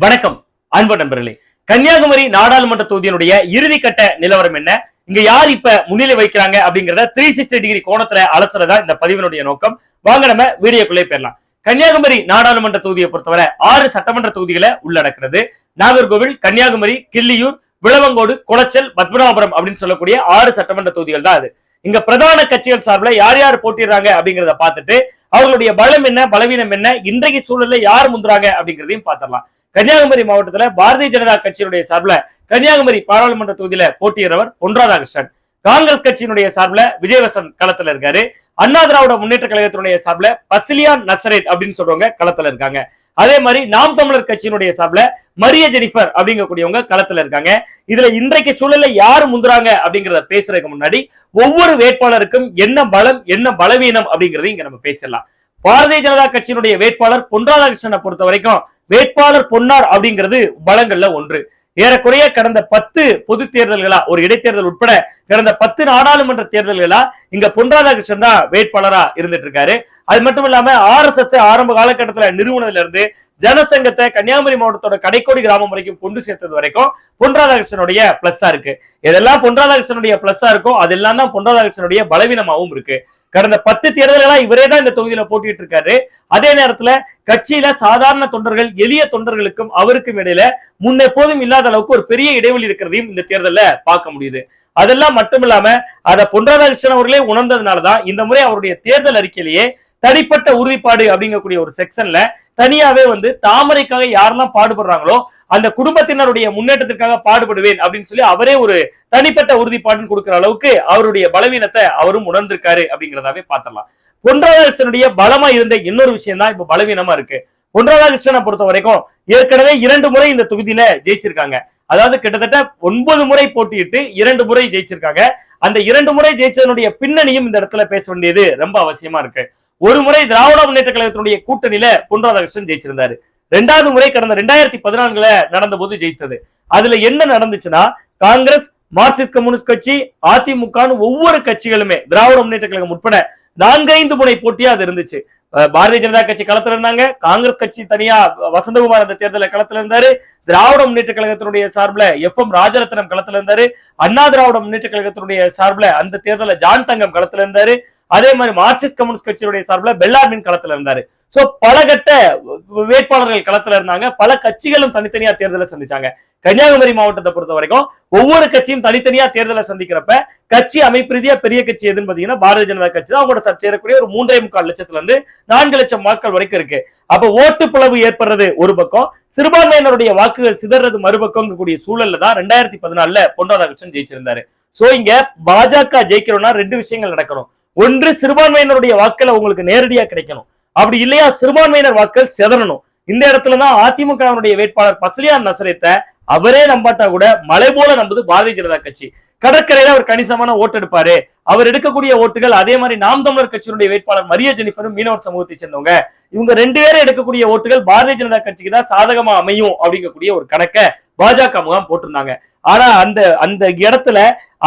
வணக்கம் அன்பு நண்பர்களே. கன்னியாகுமரி நாடாளுமன்ற தொகுதியினுடைய இறுதிக்கட்ட நிலவரம் என்ன? இங்க யார் இப்ப முன்னிலை வைக்கிறாங்க அப்படிங்கறத த்ரீ சிக்ஸ்டி டிகிரி கோணத்துல அலசுறதா இந்த பதிவினுடைய நோக்கம். வாங்க நம்ம வீடியோக்குள்ளே போயிடலாம். கன்னியாகுமரி நாடாளுமன்ற தொகுதியை பொறுத்தவரை ஆறு சட்டமன்ற தொகுதிகளை உள்ளடக்கிறது. நாகர்கோவில் கன்னியாகுமரி கிள்ளியூர் விளவங்கோடு குளச்சல் பத்மநாபுரம் அப்படின்னு சொல்லக்கூடிய ஆறு சட்டமன்ற தொகுதிகள் தான் அது. இங்க பிரதான கட்சிகள் சார்பில் யார் யார் போட்டிடுறாங்க அப்படிங்கிறத பார்த்துட்டு அவர்களுடைய பலம் என்ன பலவீனம் என்ன இன்றைக்கு சூழல்ல யார் முந்துறாங்க அப்படிங்கறதையும் பார்த்திடலாம். கன்னியாகுமரி மாவட்டத்துல பாரதிய ஜனதா கட்சியினுடைய சார்பில் கன்னியாகுமரி பாராளுமன்ற தொகுதியில போட்டியிடுறவர் பொன் ராதாகிருஷ்ணன் காங்கிரஸ் கட்சியினுடைய சார்பில் விஜயவசன் களத்துல இருக்காரு. அண்ணா திராவிட முன்னேற்ற கழகத்தினுடைய சார்பில் பசிலியான் நசரேட் அப்படின்னு சொல்றவங்க களத்துல இருக்காங்க. அதே மாதிரி நாம் தமிழர் கட்சியினுடைய சார்பில் மரிய ஜெனிஃபர் அப்படிங்கக்கூடியவங்க களத்துல இருக்காங்க. இதுல இன்றைக்கு சூழல்ல யாரு முந்துறாங்க அப்படிங்கறத பேசுறதுக்கு முன்னாடி ஒவ்வொரு வேட்பாளருக்கும் என்ன பலம் என்ன பலவீனம் அப்படிங்கறத இங்க நம்ம பேசலாம் பாரதிய ஜனதா கட்சியினுடைய வேட்பாளர் பொன் ராதாகிருஷ்ணனை பொறுத்த வரைக்கும் வேட்பாளர் பொன்னார் அப்படிங்கிறது பலங்கள்ல ஒன்று. ஏறக்குறைய கடந்த பத்து பொது தேர்தல்களா ஒரு இடைத்தேர்தல் உட்பட கடந்த பத்து நாடாளுமன்ற தேர்தல்களா இங்க பொன் ராதாகிருஷ்ணன் தான் வேட்பாளரா இருந்துட்டு இருக்காரு அது மட்டும் இல்லாம ஆர் எஸ் எஸ் ஆரம்ப காலகட்டத்துல நிறுவனத்துல இருந்து ஜனசங்கத்தை கன்னியாகுமரி மாவட்டத்தோட கடைக்கோடி கிராமம் வரைக்கும் கொண்டு சேர்த்தது வரைக்கும் பொன் ராதாகிருஷ்ணனுடைய பிளஸ்ஸா இருக்கு. எதெல்லாம் பொன் ராதாகிருஷ்ணனுடைய பிளஸ்ஸா இருக்கோ அதெல்லாம் தான் பொன் ராதாகிருஷ்ணனுடைய பலவீனமாகவும் இருக்கு. கடந்த பத்து தேர்தல்களா இவரே தான் இந்த தொகுதியில போட்டிட்டு இருக்காரு அதே நேரத்துல கட்சியில சாதாரண தொண்டர்கள் எளிய தொண்டர்களுக்கும் அவருக்கும் இடையில முன்னெப்போதும் இல்லாத அளவுக்கு ஒரு பெரிய இடைவெளி இருக்கிறதையும் இந்த தேர்தல்ல பார்க்க முடியுது. அதெல்லாம் மட்டும் இல்லாம அதை பொன் அவர்களே உணர்ந்ததுனாலதான் இந்த முறை அவருடைய தேர்தல் அறிக்கையிலேயே தனிப்பட்ட உறுதிப்பாடு அப்படிங்கக்கூடிய ஒரு செக்ஷன்ல தனியாவே வந்து தாமரைக்காக யாரெல்லாம் பாடுபடுறாங்களோ அந்த குடும்பத்தினருடைய முன்னேற்றத்திற்காக பாடுபடுவேன் அப்படின்னு சொல்லி அவரே ஒரு தனிப்பட்ட உறுதிப்பாடுன்னு கொடுக்கிற அளவுக்கு அவருடைய பலவீனத்தை அவரும் உணர்ந்திருக்காரு அப்படிங்கிறதாவே பார்த்தலாம் பொன்ராதாகிருஷ்ணனுடைய பலமா இருந்த இன்னொரு விஷயம் தான் இப்ப பலவீனமா இருக்கு. பொன்ராதாகிருஷ்ணனை பொறுத்த வரைக்கும் ஏற்கனவே இரண்டு முறை இந்த தொகுதியில ஜெயிச்சிருக்காங்க. அதாவது கிட்டத்தட்ட ஒன்பது முறை போட்டியிட்டு இரண்டு முறை ஜெயிச்சிருக்காங்க. அந்த இரண்டு முறை ஜெயிச்சதனுடைய பின்னணியும் இந்த இடத்துல பேச வேண்டியது ரொம்ப அவசியமா இருக்கு. ஒரு முறை திராவிட முன்னேற்ற கழகத்தினுடைய கூட்டணியில பொன் ராதாகிருஷ்ணன் ஜெயிச்சிருந்தாரு. ரெண்டாவது முறை கடந்த ரெண்டாயிரத்தி பதினான்குல நடந்த போது ஜெயித்தது. அதுல என்ன நடந்துச்சுன்னா காங்கிரஸ் மார்க்சிஸ்ட் கம்யூனிஸ்ட் கட்சி அதிமுகன்னு ஒவ்வொரு கட்சிகளுமே திராவிட முன்னேற்ற கழகம் உட்பட நான்கைந்து முனை போட்டியா அது இருந்துச்சு. பாரதிய ஜனதா கட்சி களத்துல இருந்தாங்க காங்கிரஸ் கட்சி தனியா வசந்தகுமார் அந்த தேர்தலில் களத்துல இருந்தாரு திராவிட முன்னேற்ற கழகத்தினுடைய சார்பில் எஃப் எம் ராஜரத்னம் களத்துல இருந்தாரு அண்ணா திராவிட முன்னேற்ற கழகத்தினுடைய சார்பில் அந்த தேர்தலில் ஜான் தங்கம் களத்துல இருந்தாரு அதே மாதிரி மார்க்சிஸ்ட் கம்யூனிஸ்ட் கட்சியுடைய சார்பில் பெல்லார்மின் களத்துல இருந்தாரு. சோ பல கட்ட வேட்பாளர்கள் களத்துல இருந்தாங்க. பல கட்சிகளும் தனித்தனியா தேர்தலை சந்திச்சாங்க. கன்னியாகுமரி மாவட்டத்தை பொறுத்த வரைக்கும் ஒவ்வொரு கட்சியும் தனித்தனியா தேர்தலை சந்திக்கிறப்ப கட்சி அமைப்பு ரீதியா பெரிய கட்சி எதுன்னு பாத்தீங்கன்னா பாரதிய ஜனதா கட்சி தான். அவங்களோட சர்ச்சை ஏறக்கூடிய ஒரு மூன்றே முக்கால் லட்சத்துல இருந்து நான்கு லட்சம் வாக்கள் வரைக்கும் இருக்கு. அப்ப ஓட்டு பிளவு ஏற்படுறது ஒரு பக்கம். சிறுபான்மையினருடைய வாக்குகள் சிதறது மறுபக்கம் கூடிய சூழல்ல தான் ரெண்டாயிரத்தி பதினாலுல பொன் ராதாகிருஷ்ணன் ஜெயிச்சிருந்தாரு. சோ இங்க பாஜக ஜெயிக்கிறோம்னா ரெண்டு விஷயங்கள் நடக்கணும். ஒன்று சிறுபான்மையினருடைய வாக்கள் உங்களுக்கு நேரடியா கிடைக்கணும். அப்படி இல்லையா சிறுபான்மையினர் வாக்கள் செதறணும். இந்த இடத்துல தான் அதிமுகவினுடைய வேட்பாளர் பசலியான் நசரத்தை அவரே நம்பாட்டா கூட மலை போல நம்புது பாரதிய ஜனதா கட்சி. கடற்கரையில அவர் கணிசமான ஓட்டு எடுப்பாரு. அவர் எடுக்கக்கூடிய ஓட்டுகள் அதே மாதிரி நாம் தமிழர் கட்சியினுடைய வேட்பாளர் மரிய ஜெனிஃபரும் மீனவர் சமூகத்தை சேர்ந்தவங்க. இவங்க ரெண்டு பேரும் எடுக்கக்கூடிய ஓட்டுகள் பாரதிய ஜனதா கட்சிக்கு தான் சாதகமா அமையும் அப்படிங்கக்கூடிய ஒரு கணக்கை பாஜக முகாம் போட்டிருந்தாங்க. ஆனா அந்த அந்த இடத்துல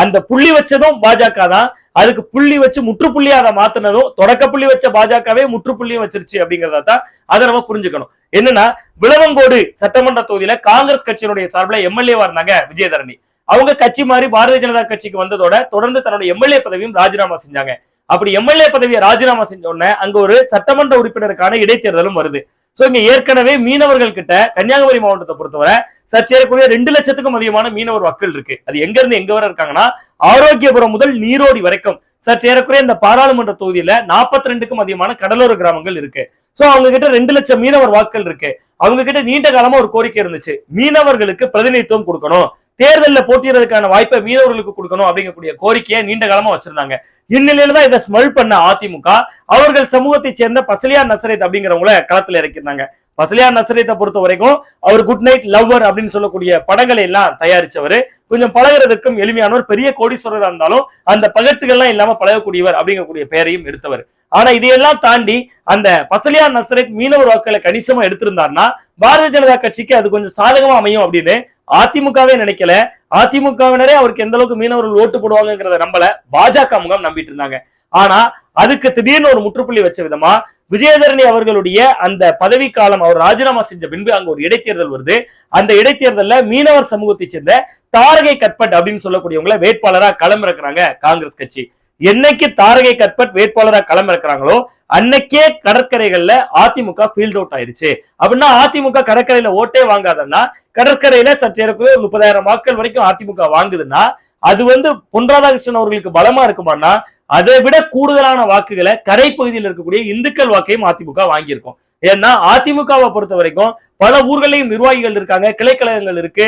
அந்த புள்ளி வச்சதும் பாஜக தான் அதுக்கு புள்ளி வச்சு முற்றுப்புள்ளியா அதை மாத்தினதும் தொடக்க புள்ளி வச்ச பாஜகவே முற்றுப்புள்ளியும் வச்சிருச்சு அப்படிங்கறத தான் அதை நம்ம புரிஞ்சுக்கணும். என்னன்னா விளவங்கோடு சட்டமன்ற தொகுதியில காங்கிரஸ் கட்சியினுடைய சார்பில் எம்எல்ஏவா இருந்தாங்க விஜயதரணி. அவங்க கட்சி மாதிரி பாரதிய ஜனதா கட்சிக்கு வந்ததோட தொடர்ந்து தன்னுடைய எம்எல்ஏ பதவியும் ராஜினாமா செஞ்சாங்க. அப்படி எம்எல்ஏ பதவியை ராஜினாமா செஞ்ச உடனே அங்க ஒரு சட்டமன்ற உறுப்பினருக்கான இடைத்தேர்தலும் வருது. சோ இங்க ஏற்கனவே மீனவர்கள் கிட்ட கன்னியாகுமரி மாவட்டத்தை பொறுத்தவரை சற்றேறக்கூடிய ரெண்டு லட்சத்துக்கும் அதிகமான மீனவர் வாக்கள் இருக்கு. அது எங்க இருந்து எங்க வர இருக்காங்கன்னா ஆரோக்கியபுரம் முதல் நீரோடி வரைக்கும் சற்றேறக்குறைய இந்த பாராளுமன்ற தொகுதியில நாற்பத்தி ரெண்டுக்கும் அதிகமான கடலோர கிராமங்கள் இருக்கு. சோ அவங்க கிட்ட ரெண்டு லட்சம் மீனவர் வாக்கள் இருக்கு. அவங்க கிட்ட நீண்ட காலமா ஒரு கோரிக்கை இருந்துச்சு. மீனவர்களுக்கு பிரதிநிதித்துவம் கொடுக்கணும். தேர்தலில் போட்டியிடுறதுக்கான வாய்ப்பை மீனவர்களுக்கு கொடுக்கணும் அப்படிங்கக்கூடிய கோரிக்கையை நீண்ட காலமா வச்சிருந்தாங்க. இந்நிலையில தான் இதை ஸ்மெல் பண்ண அதிமுக. அவர்கள் சமூகத்தை சேர்ந்த பசலியார் நசரேத் அப்படிங்கிறவங்கள களத்துல இறக்கியிருந்தாங்க. பசலியார் நசரேத்தை பொறுத்த வரைக்கும் அவர் குட் நைட் லவ்வர் அப்படின்னு சொல்லக்கூடிய படங்களை எல்லாம் தயாரிச்சவர். கொஞ்சம் பழகிறதுக்கும் எளிமையானவர். பெரிய கோடீஸ்வரர் இருந்தாலும் அந்த பகட்டுகள்லாம் இல்லாம பழகக்கூடியவர் அப்படிங்கக்கூடிய பெயரையும் எடுத்தவர். ஆனா இதையெல்லாம் தாண்டி அந்த பசலியார் நசரேத் மீனவர் வாக்களை கணிசமா எடுத்திருந்தார்னா பாரதிய ஜனதா கட்சிக்கு அது கொஞ்சம் சாதகமா அமையும் அப்படின்னு அதிமுகவே நினைக்கல. அதிமுகவினரே அவருக்கு எந்த அளவுக்கு மீனவர்கள் ஓட்டு போடுவாங்கிறத நம்பல. பாஜக முகாம் நம்பிட்டு இருந்தாங்க. ஆனா அதுக்கு திடீர்னு ஒரு முற்றுப்புள்ளி வச்ச விதமா விஜயதரணி அவர்களுடைய அந்த பதவி காலம் அவர் ராஜினாமா செஞ்ச பின்பு அங்க ஒரு இடைத்தேர்தல் வருது. அந்த இடைத்தேர்தல்ல மீனவர் சமூகத்தை சேர்ந்த தாரகை கட்பட் அப்படின்னு சொல்லக்கூடியவங்கள வேட்பாளரா களமிறக்குறாங்க காங்கிரஸ் கட்சி. என்னைக்கு தாரகை கட்பட் வேட்பாளரா களமிறக்குறாங்களோ அன்னைக்கே கடற்கரைகள்ல அதிமுக ஃபீல்ட் அவுட் ஆயிருச்சு அப்படின்னா அதிமுக கடற்கரையில ஓட்டே வாங்காதன்னா கடற்கரையில சற்று ஒரு முப்பதாயிரம் வாக்கள் வரைக்கும் அதிமுக வாங்குதுன்னா அது வந்து பொன் ராதாகிருஷ்ணன் அவர்களுக்கு பலமா இருக்குமான்னா அதை விட கூடுதலான வாக்குகளை கரை பகுதியில் இருக்கக்கூடிய இந்துக்கள் வாக்கையும் அதிமுக வாங்கியிருக்கும். ஏன்னா அதிமுகவை பொறுத்த வரைக்கும் பல ஊர்களையும் நிர்வாகிகள் இருக்காங்க கிளைக்கழகங்கள் இருக்கு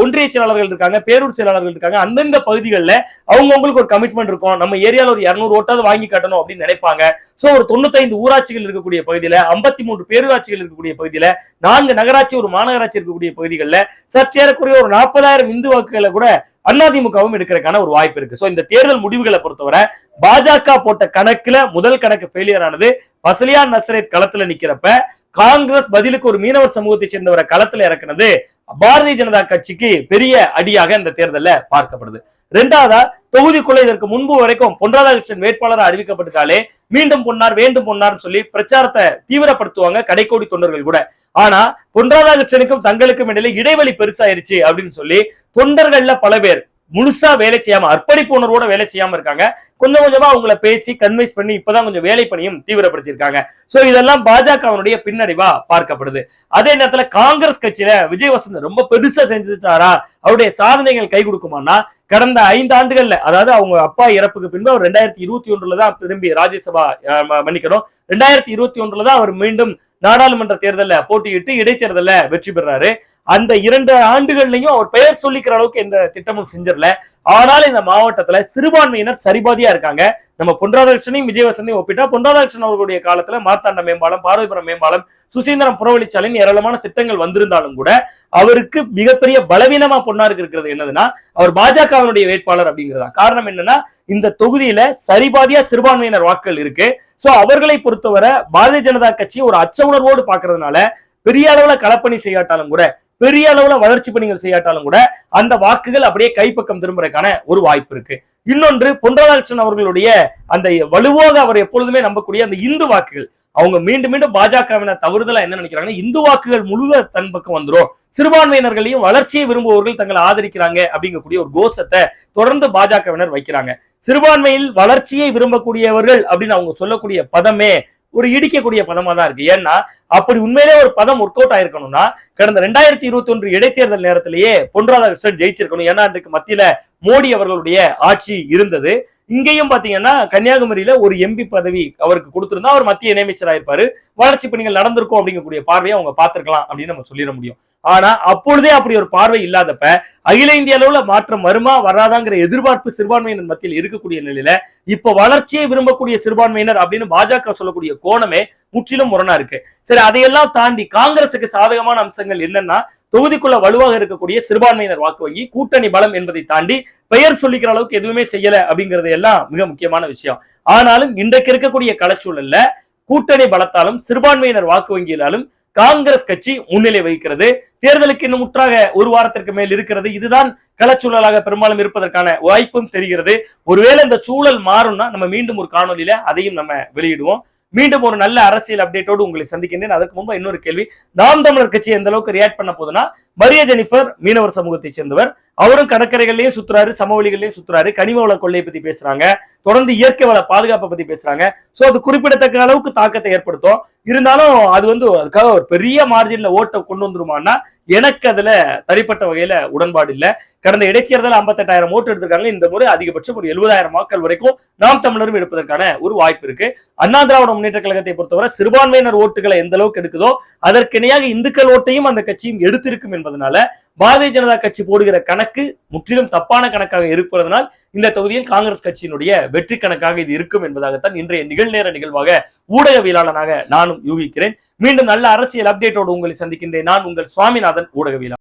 ஒன்றிய செயலாளர்கள் இருக்காங்க பேரூர் செயலாளர்கள் இருக்காங்க. அந்தந்த பகுதிகளில் அவங்கவுங்களுக்கு ஒரு கமிட்மெண்ட் இருக்கும். நம்ம ஏரியாவில் ஒரு இரநூறு ஓட்டாவது வாங்கி கட்டணும் அப்படின்னு நினைப்பாங்க. ஸோ ஒரு தொண்ணூத்தைந்து ஊராட்சிகள் இருக்கக்கூடிய பகுதியில் ஐம்பத்தி மூன்று பேரூராட்சிகள் இருக்கக்கூடிய பகுதியில் நான்கு நகராட்சி ஒரு மாநகராட்சி இருக்கக்கூடிய பகுதிகளில் சற்றேறக்குறைய ஒரு நாற்பதாயிரம் இந்து வாக்குகளை கூட அதிமுகவும் எடுக்கிறதுக்கான ஒரு வாய்ப்பு இருக்கு. சோ இந்த தேர்தல் முடிவுகளை பொறுத்தவரை பாஜக போட்ட கணக்குல முதல் கணக்கு ஃபெயிலியர் ஆனது பசலியான் நசரேத் களத்துல நிக்கிறப்ப காங்கிரஸ் பதிலுக்கு ஒரு மீனவர் சமூகத்தை சேர்ந்தவரை களத்துல இறக்குனது பாரதிய ஜனதா கட்சிக்கு பெரிய அடியாக இந்த தேர்தல்ல பார்க்கப்படுது. ரெண்டாவதா தொகுதிக்குள்ள இதற்கு முன்பு வரைக்கும் பொன் ராதாகிருஷ்ணன் வேட்பாளர் அறிவிக்கப்பட்டாலே மீண்டும் பொன்னார் வேண்டும் பொன்னார் சொல்லி பிரச்சாரத்தை தீவிரப்படுத்துவாங்க கடைக்கோடி தொண்டர்கள் கூட. ஆனா பொன் ராதாகிருஷ்ணனுக்கும் தங்களுக்கும் இடையில இடைவெளி பெருசாயிருச்சு அப்படின்னு சொல்லி தொண்டர்கள்ல பல பேர் முழுசா வேலை செய்யாம அர்ப்பணிப்பு உணர்வோட வேலை செய்யாம இருக்காங்க. கொஞ்சம் கொஞ்சமா அவங்கள பேசி கன்வின்ஸ் பண்ணி இப்பதான் கொஞ்சம் வேலை பணியும் தீவிரப்படுத்தியிருக்காங்க. சோ இதெல்லாம் பாஜகவனுடைய பின்னடைவா பார்க்கப்படுது. அதே நேரத்துல காங்கிரஸ் கட்சியில விஜய் வசந்த் ரொம்ப பெருசா செஞ்சுட்டாரா? அவருடைய சாதனைகள் கை கொடுக்குமானா கடந்த ஐந்து ஆண்டுகள்ல அதாவது அவங்க அப்பா இறப்புக்கு பின்பு அவர் ரெண்டாயிரத்தி இருபத்தி ஒன்றுல தான் திரும்பி ராஜ்யசபா ம- மன்னிக்கணும். ரெண்டாயிரத்தி இருபத்தி ஒன்றுல தான் அவர் மீண்டும் நாடாளுமன்ற தேர்தல்ல போட்டியிட்டு இடைத்தேர்தல்ல வெற்றி பெறாரு. அந்த இரண்டு ஆண்டுகள்லையும் அவர் பெயர் சொல்லிக்கிற அளவுக்கு எந்த திட்டமும் செஞ்சிடல. ஆனால் இந்த மாவட்டத்துல சிறுபான்மையினர் சரிபாதியா இருக்காங்க. நம்ம பொன்ராதாகிருஷ்ணனையும் விஜயவசனையும் ஒப்பிட்டா பொன்ராதாகிருஷ்ணன் அவர்களுடைய காலத்துல மார்த்தாண்ட மேம்பாலம் பார்வதிபுரம் மேம்பாலம் சுசீந்திரம் புறவழிச்சாலைன்னு ஏராளமான திட்டங்கள் வந்திருந்தாலும் கூட அவருக்கு மிகப்பெரிய பலவீனமா பொன்னாருக்கு இருக்கிறது என்னதுன்னா அவர் பாஜகவினுடைய வேட்பாளர் அப்படிங்கிறதா காரணம் என்னன்னா இந்த தொகுதியில சரிபாதியா சிறுபான்மையினர் வாக்குகள் இருக்கு. சோ அவர்களை பொறுத்தவரை பாரதிய ஜனதா கட்சி ஒரு அச்ச உணர்வோடு பாக்குறதுனால பெரிய அளவுல களப்பணி செய்யாட்டாலும் கூட பெரிய அளவுல வளர்ச்சி பணிகள் செய்யாட்டாலும் கூட அந்த வாக்குகள் அப்படியே கைப்பக்கம் திரும்புறதுக்கான ஒரு வாய்ப்பு இருக்கு. இன்னொன்று பொன் ராதாகிருஷ்ணன் அவர்களுடைய அந்த வலுவாக அவர் எப்பொழுதுமே நம்பக்கூடிய அந்த இந்து வாக்குகள். அவங்க மீண்டும் மீண்டும் பாஜகவினர் தவறுதலா என்ன நினைக்கிறாங்கன்னா இந்து வாக்குகள் முழுக தன் பக்கம் வந்துரும். சிறுபான்மையினர்களையும் வளர்ச்சியை விரும்புபவர்கள் தங்களை ஆதரிக்கிறாங்க அப்படிங்கக்கூடிய ஒரு கோஷத்தை தொடர்ந்து பாஜகவினர் வைக்கிறாங்க. சிறுபான்மையில் வளர்ச்சியை விரும்பக்கூடியவர்கள் அப்படின்னு அவங்க சொல்லக்கூடிய பதமே ஒரு இடிக்கக்கூடிய பதமா தான் இருக்கு. ஏன்னா அப்படி உண்மையிலே ஒரு பதம் ஒர்க் அவுட் ஆயிருக்கணும்னா கடந்த ரெண்டாயிரத்தி இருபத்தி ஒன்று இடைத்தேர்தல் நேரத்திலேயே பொன் ராதாகிருஷ்ணன் ஜெயிச்சிருக்கணும். ஏன்னா அன்றைக்கு மத்தியில மோடி அவர்களுடைய ஆட்சி இருந்தது. இங்கேயும் பாத்தீங்கன்னா கன்னியாகுமரியில ஒரு எம்பி பதவி அவருக்கு கொடுத்திருந்தா அவர் மத்திய இணையமைச்சராக இருப்பாரு வளர்ச்சி பணிகள் நடந்திருக்கும் அப்படிங்கக்கூடிய பார்வையை அவங்க பார்த்திருக்கலாம் அப்படின்னு நம்ம சொல்லிட முடியும். ஆனா அப்பொழுதே அப்படி ஒரு பார்வை இல்லாதப்ப அகில இந்திய அளவுல மாற்றம் வருமா வராதாங்கிற எதிர்பார்ப்பு சிறுபான்மையினர் மத்தியில் இருக்கக்கூடிய நிலையில இப்ப வளர்ச்சியை விரும்பக்கூடிய சிறுபான்மையினர் அப்படின்னு பாஜக சொல்லக்கூடிய கோணமே முற்றிலும் முரணா இருக்கு. சரி அதையெல்லாம் தாண்டி காங்கிரசுக்கு சாதகமான அம்சங்கள் என்னன்னா தொகுதிக்குள்ள வலுவாக இருக்கக்கூடிய சிறுபான்மையினர் வாக்கு வங்கி கூட்டணி பலம் என்பதை தாண்டி பெயர் சொல்லிக்கிற அளவுக்கு எதுவுமே செய்யல அப்படிங்கறது எல்லாம் மிக முக்கியமான விஷயம். ஆனாலும் இன்றைக்கு இருக்கக்கூடிய களச்சூழல்ல கூட்டணி பலத்தாலும் சிறுபான்மையினர் வாக்கு வங்கியினாலும் காங்கிரஸ் கட்சி முன்னிலை வகிக்கிறது. தேர்தலுக்கு இன்னும் முற்றாக ஒரு வாரத்திற்கு மேல் இருக்கிறது. இதுதான் களச்சூழலாக பெரும்பாலும் இருப்பதற்கான வாய்ப்பும் தெரிகிறது. ஒருவேளை இந்த சூழல் மாறும்னா நம்ம மீண்டும் ஒரு காணொலியில அதையும் நம்ம வெளியிடுவோம். மீண்டும் ஒரு நல்ல அரசியல் அப்டேட்டோடு உங்களை சந்திக்கின்றேன். அதுக்கு முன்பு இன்னொரு கேள்வி. நாம் தமிழர் கட்சி எந்த அளவுக்கு ரியாக்ட் பண்ண போதுன்னா மரிய ஜெனிஃபர் மீனவர் சமூகத்தை சேர்ந்தவர். அவரும் கடற்கரைகள்லயும் சுத்துறாரு சமவெளிகள்லயும் சுத்துறாரு. கனிம வள கொள்ளையை பத்தி பேசுறாங்க. தொடர்ந்து இயற்கை வள பாதுகாப்பை பத்தி பேசுறாங்க. சோ அது குறிப்பிடத்தக்க அளவுக்கு தாக்கத்தை ஏற்படுத்தும். இருந்தாலும் அது வந்து அதுக்காக ஒரு பெரிய மார்ஜின்ல ஓட்டை கொண்டு வந்துருமான்னா எனக்கு அதுல தனிப்பட்ட வகையில உடன்பாடு இல்ல. கடந்த இடைத்தேர்தல் 58000 ஓட்டு எடுத்திருக்காங்க. இந்த முறை அதிகபட்சம் ஒரு எழுபதாயிரம் வாக்கள் வரைக்கும் நாம் தமிழரும் எடுப்பதற்கான ஒரு வாய்ப்பு இருக்கு. அண்ணா திராவிட முன்னேற்ற கழகத்தை பொறுத்தவரை சிறுபான்மையினர் ஓட்டுகளை எந்த அளவுக்கு எடுக்குதோ அதற்கிணையாக இந்துக்கள் ஓட்டையும் அந்த கட்சியும் எடுத்திருக்கும் என்பதனால பாரதிய ஜனதா கட்சி போடுகிற கணக்கு முற்றிலும் தப்பான கணக்காக இருப்பதனால் இந்த தொகுதியில் காங்கிரஸ் கட்சியினுடைய வெற்றி கணக்காக இது இருக்கும் என்பதாகத்தான் இன்றைய நிகழ்நேர நிகழ்வாக ஊடகவியலாளனாக நானும் யூகிக்கிறேன். மீண்டும் நல்ல அரசியல் அப்டேட்டோடு உங்களை சந்திக்கின்றேன். நான் உங்கள் சுவாமிநாதன் ஊடகவியலா